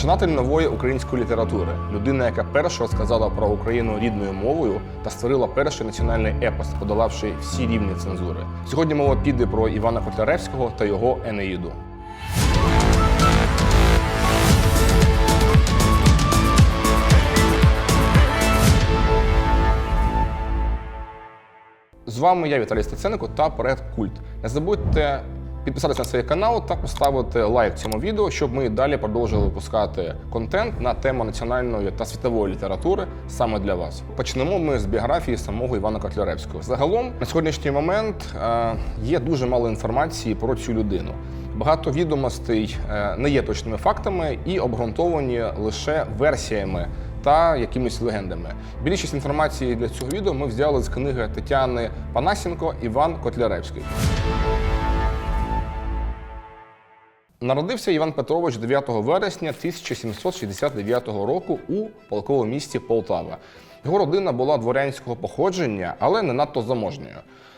Починатель нової української літератури, людина, яка перша розказала про Україну рідною мовою та створила перший національний епос, подолавши всі рівні цензури. Сьогодні мова піде про Івана Котляревського та його Енеїду. З вами я, Віталій Стеценко та проект Культ. Не забудьте підписатися на свій канал та поставити лайк цьому відео, щоб ми далі продовжили випускати контент на тему національної та світової літератури саме для вас. Почнемо ми з біографії самого Івана Котляревського. Загалом на сьогоднішній момент е, є дуже мало інформації про цю людину. Багато відомостей е, не є точними фактами і обґрунтовані лише версіями та якимись легендами. Більшість інформації для цього відео ми взяли з книги Тетяни Панасенко Іван Котляревський. Народився Іван Петрович 9 вересня 1769 року у полковому місті Полтава. Його родина була дворянського походження, але не надто заможньою.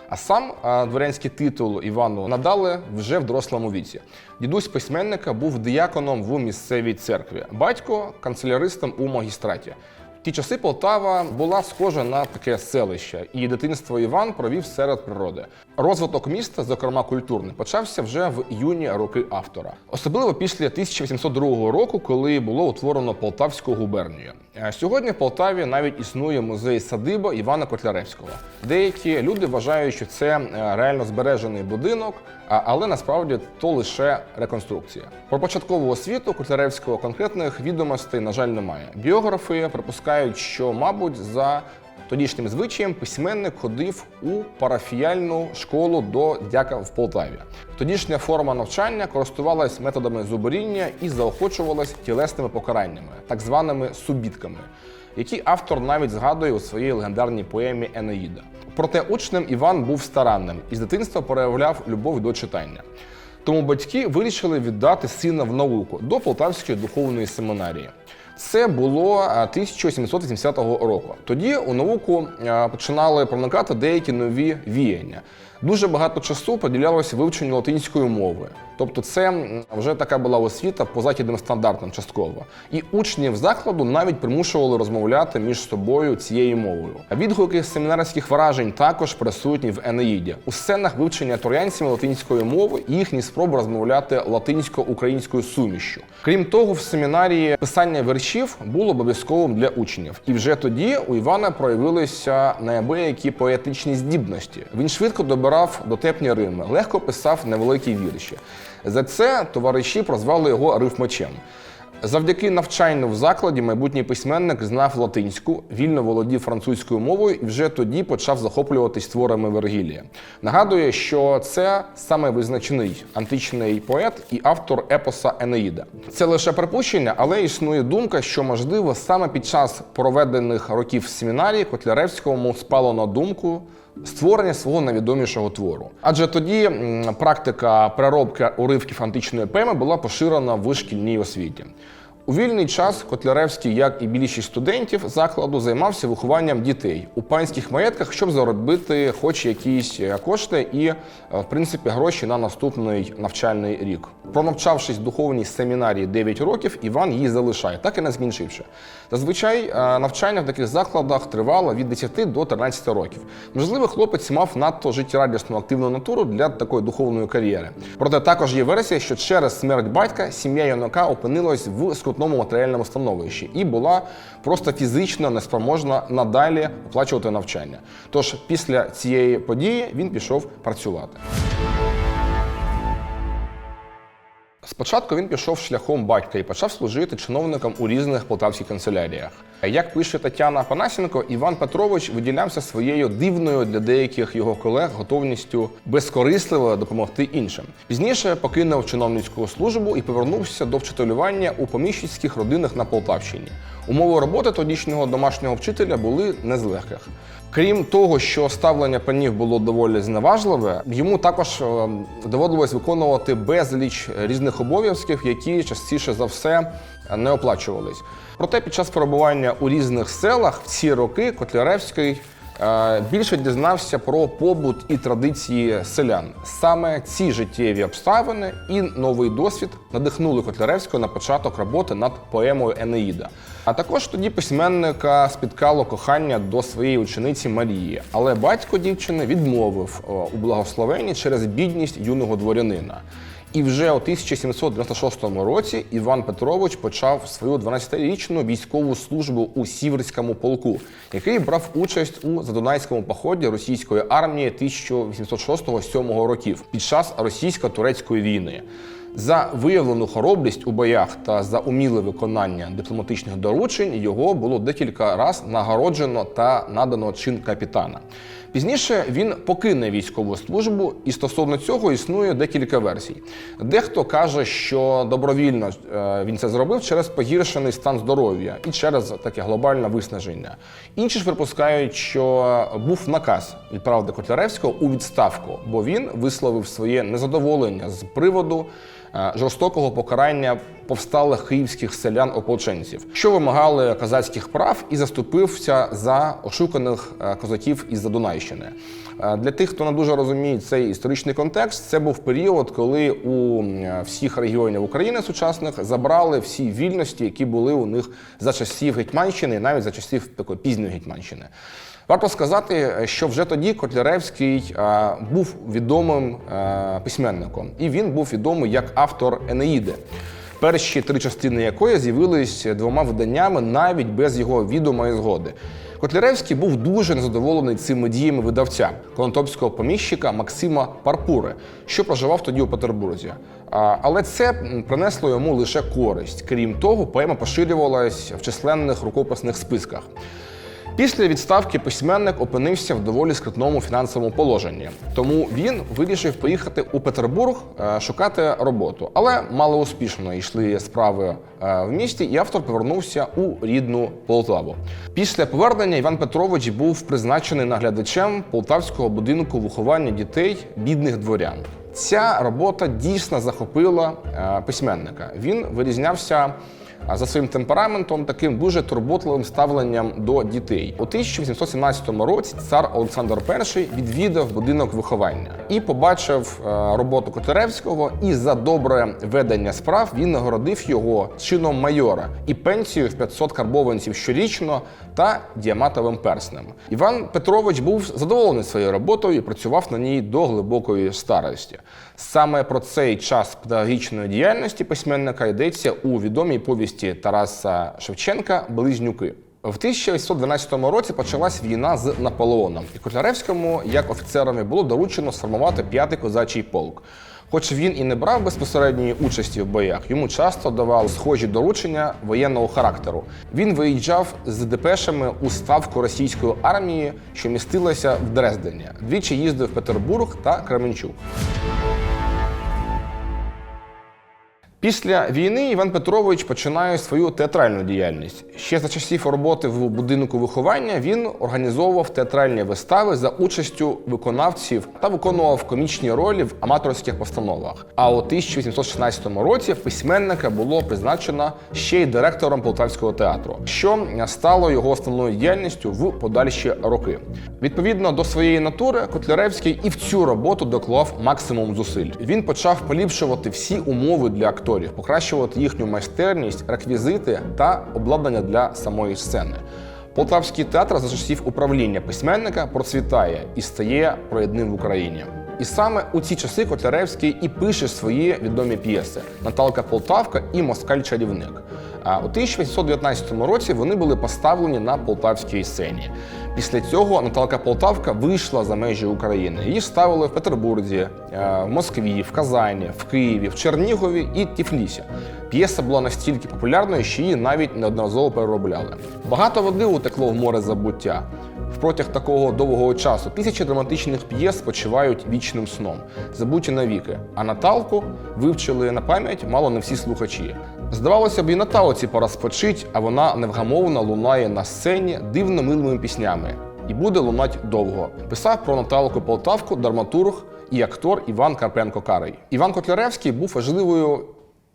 А сам дворянський титул Івану надали вже в дорослому віці. Дідусь письменника був діяконом в місцевій церкві, батько канцеляристом у магістраті. Ті часи Полтава була схожа на таке селище, і дитинство Іван провів серед природи. Розвиток міста, зокрема культурний, почався вже в юні роки автора, особливо після 1802 року, коли було утворено Полтавську губернію. Е, Сьогодні в Полтаві навіть існує музей садиба Івана Котляревського. Деякі люди вважають, що це е, реально збережений будинок, але насправді то лише реконструкція. Про початкову освіту Котляревського конкретних відомостей, на жаль, немає. Біографи припускають, що, мабуть, за Тодішнім звичаєм письменник ходив у парафіяльну школу до дяка в Полтаві. Тодішня форма навчання користувалась методами зуборіння і заохочувалась тілесними покараннями, так званими субітками, які автор навіть згадує у своїй легендарній поемі Енеїда. Проте учнем Іван був старанним і з дитинства проявляв любов до читання. Тому батьки вирішили віддати сина в науку до Полтавської духовної семінарії. Це було е, 1780 року. Тоді у науку е, починали проникати деякі нові віяння. Дуже багато часу приділялося вивченню латинської мови. Тобто, це вже така була освіта по західним стандартам частково. І учнів закладу навіть примушували розмовляти між собою цією мовою. А відгуки семінарських вражень також присутні в Енеїді. У сценах вивчення троянцями латинської мови і їхні спроби розмовляти латинсько-українською сумішшю. Крім того, в семінарії писання віршів було обов'язковим для учнів. І вже тоді у Івана проявилися неабиякі поетичні здібності. Він швидко добирав дотепні рими, легко писав невеликі вірші. За це товариші прозвали його рифмачем. Завдяки навчанню в закладі майбутній письменник знав латинську, вільно володів французькою мовою і вже тоді почав захоплюватись творами Вергілія. Нагадує, що це саме визначний античний поет і автор епоса Енеїда. Це лише припущення, але існує думка, що можливо саме під час проведених років семінарії Котляревському спало на думку створення свого найвідомішого твору. Адже тоді практика переробки уривків античної поеми була поширена в шкільній освіті. У вільний час Котляревський, як і більшість студентів закладу, займався вихованням дітей у панських маєтках, щоб заробити хоч якісь е, кошти і, е, в принципі, гроші на наступний навчальний рік. Пронавчавшись в духовній семінарії 9 років, Іван її залишає, так і не зміншивши. Зазвичай е, навчання в таких закладах тривало від 10 до 13 років. Можливо, хлопець мав надто життєрадісну активну натуру для такої духовної кар'єри. Проте також є версія, що через смерть батька сім'я юнака опинилась в скрутному матеріальному становищі і була просто фізично неспроможна надалі оплачувати навчання. Тож після цієї події він пішов працювати. Спочатку він пішов шляхом батька і почав служити чиновником у різних полтавських канцеляріях. Як пише Тетяна Панасенко, Іван Петрович виділявся своєю дивною для деяких його колег готовністю безкорисливо допомогти іншим. Пізніше покинув чиновницьку службу і повернувся до вчителювання у поміщицьких родинах на Полтавщині. Умови роботи тодішнього домашнього вчителя були не з легких. Крім того, що ставлення панів було доволі зневажливе, йому також е, доводилось виконувати безліч різних обов'язків, які частіше за все не оплачувались. Проте під час перебування у різних селах в ці роки Котляревський більше дізнався про побут і традиції селян. Саме ці життєві обставини і новий досвід надихнули Котляревського на початок роботи над поемою Енеїда. А також тоді письменника спіткало кохання до своєї учениці Марії, але батько дівчини відмовив е, у благословенні через бідність юного дворянина. І вже у 1796 році Іван Петрович почав свою 12-річну військову службу у Сіверському полку, який брав участь у задунайському поході російської армії 1806-7 років під час російсько-турецької війни. За виявлену хоробрість у боях та за уміле виконання дипломатичних доручень його було декілька разів нагороджено та надано чин капітана. Пізніше він покине військову службу, і стосовно цього існує декілька версій. Дехто каже, що добровільно е, він це зробив через погіршений стан здоров'я і через таке глобальне виснаження. Інші ж припускають, що був наказ відправити Котляревського у відставку, бо він висловив своє незадоволення з приводу жорстокого покарання повсталих київських селян-ополченців, що вимагали козацьких прав і заступився за ошуканих е, козаків із Задунайщини. Е, Для тих, хто не дуже розуміє цей історичний контекст, це був період, коли у всіх регіонів України сучасних забрали всі вільності, які були у них за часів Гетьманщини, навіть за часів такої пізньої Гетьманщини. Варто сказати, що вже тоді Котляревський е, був відомим е, письменником, і він був відомий як автор Енеїди. Перші три частини якої з'явились двома виданнями навіть без його відомої згоди. Котляревський був дуже незадоволений цими діями видавця конотопського поміщика Максима Парпури, що проживав тоді у Петербурзі. Але це принесло йому лише користь. Крім того, поема поширювалась в численних рукописних списках. Після відставки письменник опинився в доволі скрутному фінансовому положенні, тому він вирішив поїхати у Петербург е, шукати роботу. Але малоуспішно йшли справи е, в місті, і автор повернувся у рідну Полтаву. Після повернення Іван Петрович був призначений наглядачем полтавського будинку виховання дітей бідних дворян. Ця робота дійсно захопила е, письменника. Він вирізнявся за своїм темпераментом, таким дуже турботливим ставленням до дітей. У 1817 році цар Олександр І відвідав будинок виховання і побачив е, роботу Котляревського. І за добре ведення справ він нагородив його чином майора і пенсію в 500 карбованців щорічно та діаматовим перснем. Іван Петрович був задоволений своєю роботою і працював на ній до глибокої старості. Саме про цей час педагогічної діяльності письменника йдеться у відомій повісті Тараса Шевченка Близнюки. В 1812 році почалась війна з Наполеоном, і Котляревському, як офіцерові, було доручено сформувати п'ятий козачий полк. Хоч він і не брав безпосередньої участі в боях, йому часто давали схожі доручення воєнного характеру. Він виїжджав з депешами у ставку російської армії, що містилася в Дрездені. Двічі їздив в Петербург та Кременчук. Після війни Іван Петрович починає свою театральну діяльність. Ще за часів роботи в будинку виховання він організовував театральні вистави за участю виконавців та виконував комічні ролі в аматорських постановах. А у 1816 році письменника було призначено ще й директором Полтавського театру, що стало його основною діяльністю в подальші роки. Відповідно до своєї натури, Котляревський і в цю роботу доклав максимум зусиль. Він почав поліпшувати всі умови для акторів, покращувати їхню майстерність, реквізити та обладнання для самої сцени. Полтавський театр за часів управління письменника процвітає і стає проєдним в Україні. І саме у ці часи Котляревський і пише свої відомі п'єси Наталка Полтавка і Москаль-чарівник. А у 1819 році вони були поставлені на полтавській сцені. Після цього Наталка Полтавка вийшла за межі України. Її ставили в Петербурзі, е, в Москві, в Казані, в Києві, в Чернігові і Тіфлісі. П'єса була настільки популярною, що її навіть неодноразово переробляли. Багато води утекло в море забуття. Впротяг такого довгого часу тисячі драматичних п'єс спочивають вічним сном, забуті навіки. А Наталку вивчили на пам'ять мало не всі слухачі. Здавалося б, і Наталці пора спочить, а вона невгамовно лунає на сцені дивно милими піснями. І буде лунать довго. Писав про Наталку Полтавку драматург і актор Іван Карпенко Карий. Іван Котляревський був важливою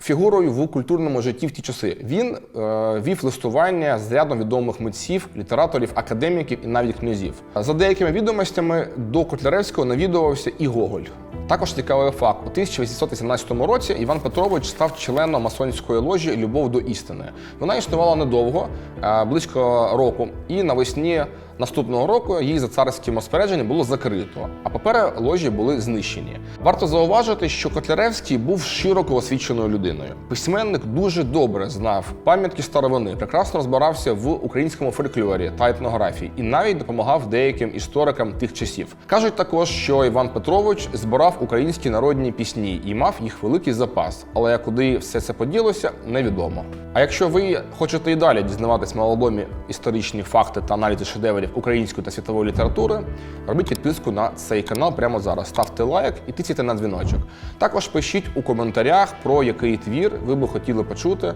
фігурою в культурному житті в ті часи. Він е, вів листування з рядом відомих митців, літераторів, академіків і навіть князів. За деякими відомостями до Котляревського навідувався і Гоголь. Також цікавий факт: у 1818 році Іван Петрович став членом масонської ложі Любов до істини. Вона існувала недовго, е, близько року, і навесні наступного року її за царським розпорядженням було закрито, а папери ложі були знищені. Варто зауважити, що Котляревський був широко освіченою людиною. Письменник дуже добре знав пам'ятки старовини, прекрасно розбирався в українському фольклорі та етнографії і навіть допомагав деяким історикам тих часів. Кажуть також, що Іван Петрович збирав українські народні пісні і мав їх великий запас, але куди все це поділося, невідомо. А якщо ви хочете і далі дізнаватись малодомі історичні факти та аналізи шедеврів української та світової літератури, робіть підписку на цей канал прямо зараз. Ставте лайк і тисніть на дзвіночок. Також пишіть у коментарях, про який твір ви би хотіли почути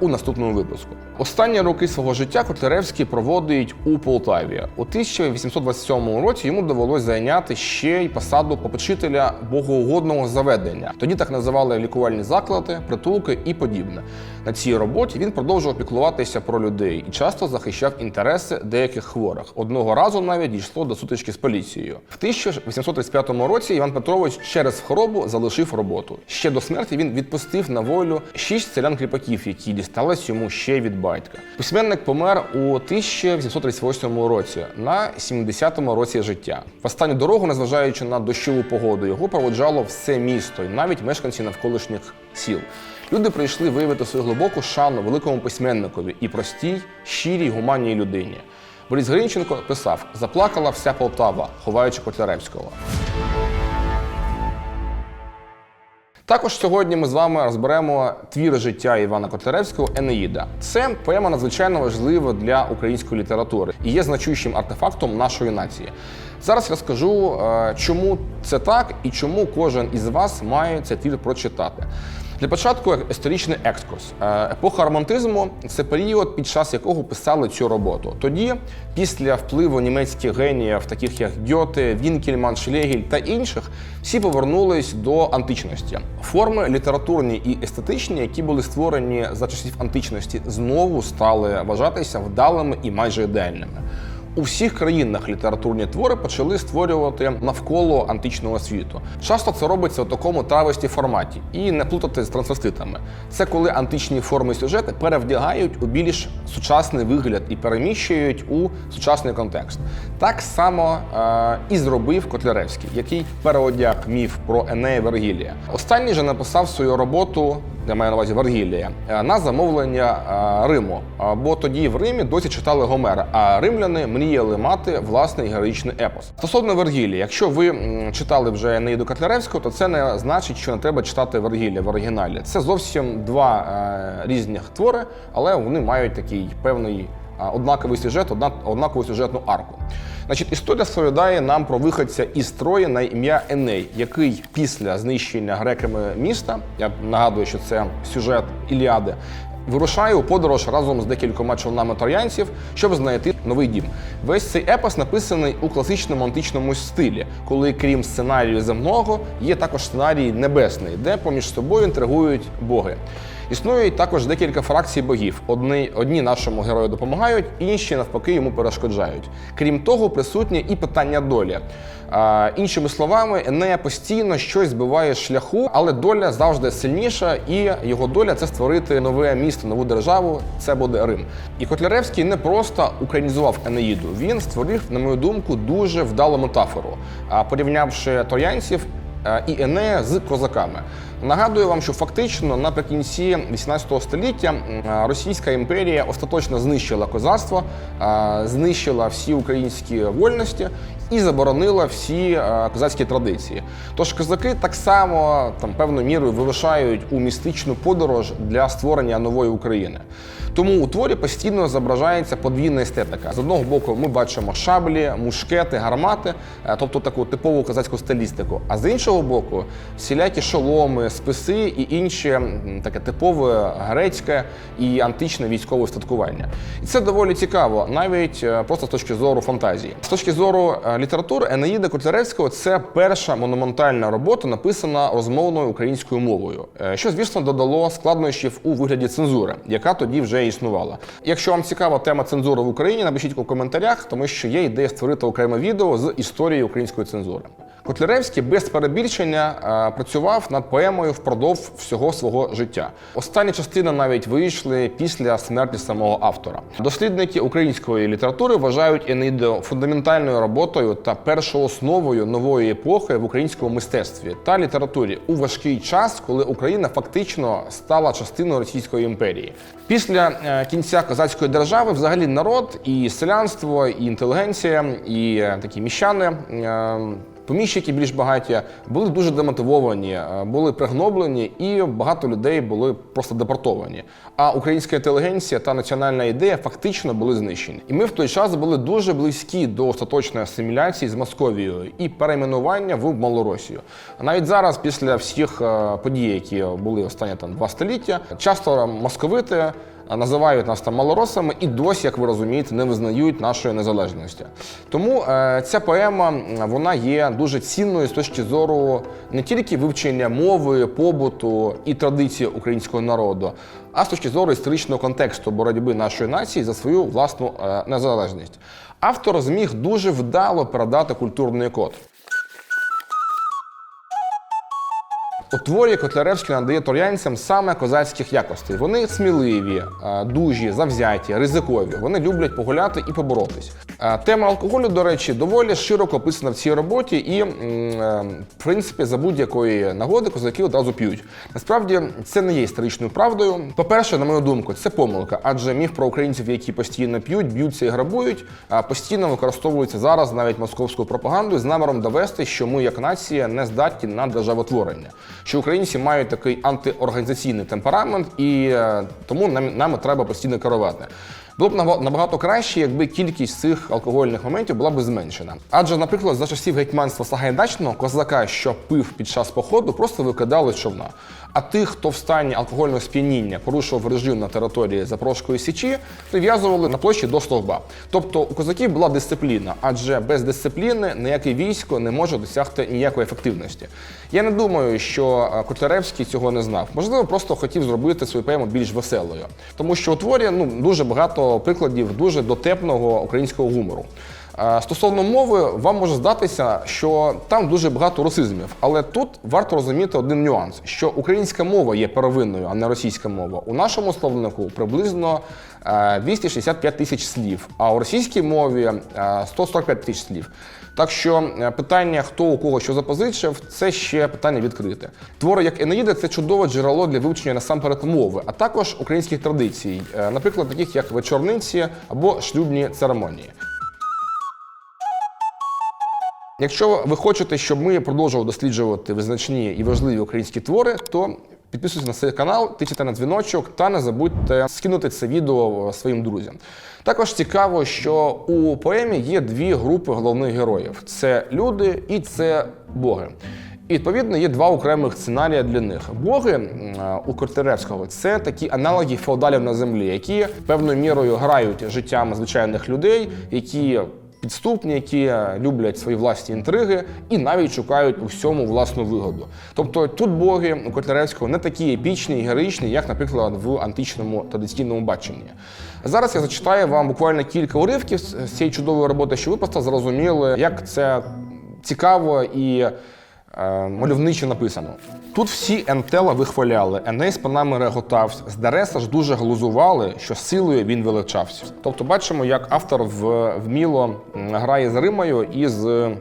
у наступному випуску. Останні роки свого життя Котляревський проводить у Полтаві. У 1827 році йому довелось зайняти ще й посаду попечителя богоугодного заведення. Тоді так називали лікувальні заклади, притулки і подібне. На цій роботі він продовжував піклуватися про людей і часто захищав інтереси деяких хворих. Одного разу навіть дійшло до сутички з поліцією. В 1835 році Іван Петрович через хворобу залишив роботу. Ще до смерті він відпустив на волю шість селян-кріпаків, які дістались йому ще від батька. Письменник помер у 1838 році на 70-му році життя. В останню дорогу, незважаючи на дощову погоду, його проводжало все місто і навіть мешканці навколишніх сіл. Люди прийшли виявити свою глибоку шану великому письменникові і простій, щирій, гуманній людині. Борис Гринченко писав: заплакала вся Полтава, ховаючи Котляревського. Також сьогодні ми з вами розберемо твір життя Івана Котляревського Енеїда. Це поема надзвичайно важлива для української літератури і є значущим артефактом нашої нації. Зараз розкажу, скажу, чому це так і чому кожен із вас має цей твір прочитати. Для початку історичний екскурс. Е, Епоха романтизму це період, під час якого писали цю роботу. Тоді, після впливу німецьких геніїв, таких як Гьоте, Вінкельман, Шлегель та інших, всі повернулись до античності. Форми літературні і естетичні, які були створені за часів античності, знову стали вважатися вдалими і майже ідеальними. У всіх країнах літературні твори почали створювати навколо античного світу. Часто це робиться у такому травесті форматі і не плутати з трансвеститами. Це коли античні форми сюжети перевдягають у більш сучасний вигляд і переміщують у сучасний контекст. Так само е- і зробив Котляревський, який переодяг міф про Енея Вергілія. Останній же написав свою роботу я маю на увазі Вергілія, е, на замовлення е, Риму. Бо тоді в Римі досі читали Гомера, а римляни мріяли мати власний героїчний епос. Стосовно Вергілія, якщо ви читали вже Енеїду Котляревського, то це не значить, що не треба читати Вергілія в оригіналі. Це зовсім два е, різних твори, але вони мають такий певний однаковий сюжет, одна, однакову сюжетну арку. Значить, історія розповідає нам про виходця із Трої на ім'я Еней, який після знищення греками міста, я нагадую, що це сюжет Іліади, вирушає у подорож разом з декількома човнами троянців, щоб знайти новий дім. Весь цей епос написаний у класичному античному стилі, коли крім сценарію земного, є також сценарій небесний, де поміж собою інтригують боги. Існують також декілька фракцій богів. Одні, одні нашому герою допомагають, інші навпаки йому перешкоджають. Крім того, присутнє і питання долі. А, іншими словами, Енея постійно щось збиває з шляху, але доля завжди сильніша, і його доля це створити нове місто, нову державу. Це буде Рим. І Котляревський не просто українізував Енеїду. Він створив, на мою думку, дуже вдалу метафору, порівнявши троянців і Енея з козаками. Нагадую вам, що фактично наприкінці 18 століття Російська імперія остаточно знищила козацтво, знищила всі українські вольності і заборонила всі е, козацькі традиції. Тож козаки так само там певною мірою вирушають у містичну подорож для створення нової України. Тому у творі постійно зображається подвійна естетика. З одного боку, ми бачимо шаблі, мушкети, гармати, е, тобто таку типову козацьку стилістику. А з іншого боку, всілякі шоломи, списи і інше таке типове грецьке і античне військове устаткування. І це доволі цікаво, навіть е, просто з точки зору фантазії. З точки зору літератури, Енеїда Котляревського це перша монументальна робота, написана розмовною українською мовою, е, що, звісно, додало складнощів у вигляді цензури, яка тоді вже існувала. Якщо вам цікава тема цензури в Україні, напишіть у коментарях, тому що є ідея створити окреме відео з історії української цензури. Котляревський без перебільшення е, працював над поемою впродовж всього свого життя. Останні частини навіть вийшли після смерті самого автора. Дослідники української літератури вважають Енеїду фундаментальною роботою та першоосновою нової епохи в українському мистецтві та літературі у важкий час, коли Україна фактично стала частиною Російської імперії. Після е, кінця козацької держави, взагалі, народ і селянство, і інтелігенція, і е, такі міщани. Поміщики більш багаті були дуже демотивовані, е, були пригноблені, і багато людей були просто депортовані. А українська інтелігенція та національна ідея фактично були знищені. І ми в той час були дуже близькі до остаточної асиміляції з Московією і перейменування в Малоросію. Навіть зараз, після всіх е, подій, які були останні там два століття, часто московити називають нас там малоросами і досі, як ви розумієте, не визнають нашої незалежності. Тому е, ця поема вона є дуже цінною з точки зору не тільки вивчення мови, побуту і традицій українського народу, а з точки зору історичного контексту боротьби нашої нації за свою власну е, незалежність. Автор зміг дуже вдало передати культурний код. У творі Котляревський надає торянцям саме козацьких якостей. Вони сміливі, е, дужі, завзяті, ризикові. Вони люблять погуляти і поборотись. Е, Тема алкоголю, до речі, доволі широко описана в цій роботі, і, е, в принципі, за будь-якої нагоди козаки одразу п'ють. Насправді це не є історичною правдою. По-перше, на мою думку, це помилка, адже міф про українців, які постійно п'ють, б'ються і грабують, постійно використовується зараз навіть московською пропагандою з наміром довести, що ми, як нація, не здатні на державотворення, що українці мають такий антиорганізаційний темперамент, і е, тому нам, нами треба постійно керувати. Було б набагато краще, якби кількість цих алкогольних моментів була б зменшена. Адже, наприклад, за часів гетьманства Сагайдачного козака, що пив під час походу, просто викидали з човна. А тих, хто в стані алкогольного сп'яніння порушував режим на території Запорізької січі, прив'язували на площі до стовба. Тобто у козаків була дисципліна, адже без дисципліни ніяке військо не може досягти ніякої ефективності. Я не думаю, що е, Котляревський цього не знав. Можливо, просто хотів зробити свою поему більш веселою, тому що у творі ну дуже багато прикладів дуже дотепного українського гумору. Е, Стосовно мови, вам може здатися, що там дуже багато русизмів, але тут варто розуміти один нюанс: що українська мова є первинною, а не російська мова. У нашому словнику приблизно е, 265 тисяч слів, а у російській мові е, 145 тисяч слів. Так що е, питання, хто у кого що запозичив, це ще питання відкрите. Твори як Енеїда це чудове джерело для вивчення насамперед мови, а також українських традицій, е, наприклад, таких як вечорниці або шлюбні церемонії. Якщо ви хочете, щоб ми продовжували досліджувати визначні і важливі українські твори, то підписуйтесь на цей канал, тичте на дзвіночок та не забудьте скинути це відео своїм друзям. Також цікаво, що у поемі є дві групи головних героїв: це люди і це боги. І відповідно є два окремих сценарії для них. Боги у Котляревського це такі аналоги феодалів на землі, які певною мірою грають життям звичайних людей, які підступні, які люблять свої власні інтриги і навіть шукають у всьому власну вигоду. Тобто тут боги у Котляревського не такі епічні і героїчні, як, наприклад, в античному традиційному баченні. Зараз я зачитаю вам буквально кілька уривків з цієї чудової роботи, що ви просто зрозуміли, як це цікаво і мальовниче написано. Тут всі Ентела вихваляли, Еней з панами реготався, з Дареса ж дуже глузували, що силою він величався. Тобто бачимо, як автор вміло грає з Римою і з е,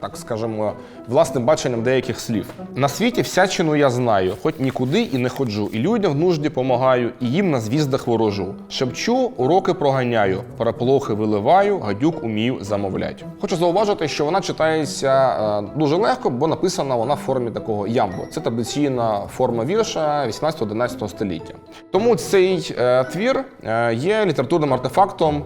так скажемо, власним баченням деяких слів. На світі всячину я знаю, хоч нікуди і не ходжу, і людям в нужді помагаю, і їм на звіздах ворожу. Шепчу, уроки проганяю, переполохи виливаю, гадюк умію замовлять. Хочу зауважити, що вона читається е, дуже легко, бо написана вона в формі такого ямбо. Це традиційна форма вірша 18-11 століття. Тому цей е, твір е, є літературним артефактом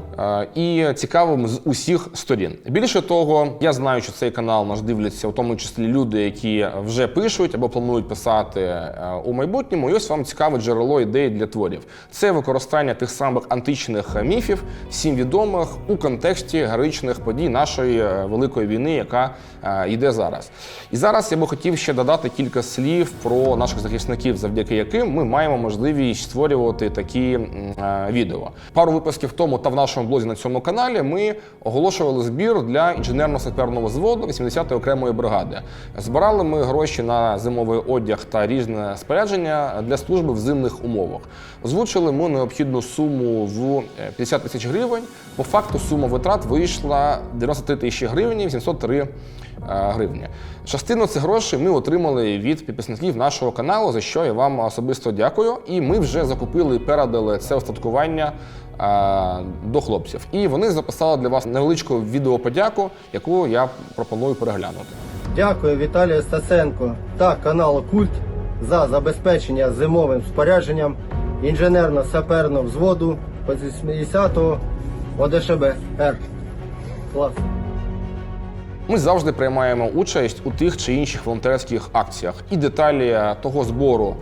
і цікавим з усіх сторін. Більше того, я знаю, що цей канал наш дивляться, у тому числі люди, які вже пишуть або планують писати е, у майбутньому. І ось вам цікаве джерело ідей для творів. Це використання тих самих античних міфів, всім відомих у контексті героїчних подій нашої е, великої війни, яка е, йде зараз. І зараз я би хотів ще додати кілька слів про наших захисників, завдяки яким ми маємо можливість створювати такі відео. Пару випусків тому та в нашому блозі на цьому каналі ми оголошували збір для інженерно-саперного взводу 80-ї окремої бригади. Збирали ми гроші на зимовий одяг та різне спорядження для служби в зимних умовах. Озвучили ми необхідну суму в е, 50 тисяч гривень. По факту сума витрат вийшла 93 тисячі гривень 803 е, гривні. Частину цих грошей ми отримали від підписників нашого каналу, за що я вам особисто дякую. І ми вже закупили і передали це остаткування е, до хлопців. І вони записали для вас невеличку відеоподяку, яку я пропоную переглянути. Дякую Віталію Стасенко та каналу Культ за забезпечення зимовим спорядженням інженерно-саперного взводу 80-го ОДШБ Р. Клас. Ми завжди приймаємо участь у тих чи інших волонтерських акціях. І деталі того збору,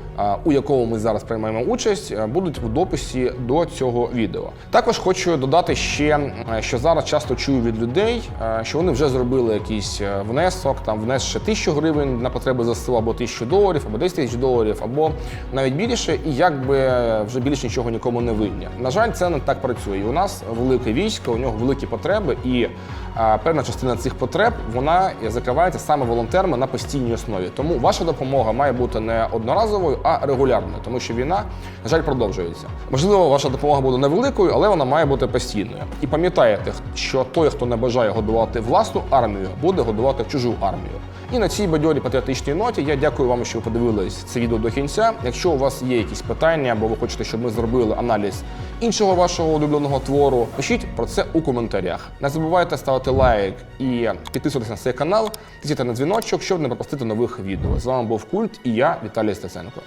у якому ми зараз приймаємо участь, будуть в дописі до цього відео. Також хочу додати ще, що зараз часто чую від людей, що вони вже зробили якийсь е, внесок, там внес ще тисячу гривень на потреби ЗСУ, або тисячу доларів, або 10 тисяч доларів, або навіть більше, і якби вже більше нічого нікому не винні. На жаль, це не так працює. У нас велике військо, у нього великі потреби, і певна частина цих потреб вона закривається саме волонтерами на постійній основі. Тому ваша допомога має бути не одноразовою, а регулярною, тому що війна, на жаль, продовжується. Можливо, ваша допомога буде невеликою, але вона має бути постійною. І пам'ятаєте, що той, хто не бажає годувати власну армію, буде годувати чужу армію. І на цій бадьорій патріотичній ноті я дякую вам, що ви подивились це відео до кінця. Якщо у вас є якісь питання, або ви хочете, щоб ми зробили аналіз іншого вашого улюбленого твору, пишіть про це у коментарях. Не забувайте ставити лайк і підписуватися на цей канал, тисяти на дзвіночок, щоб не пропустити нових відео. З вами був Культ і я, Віталій Стеценко.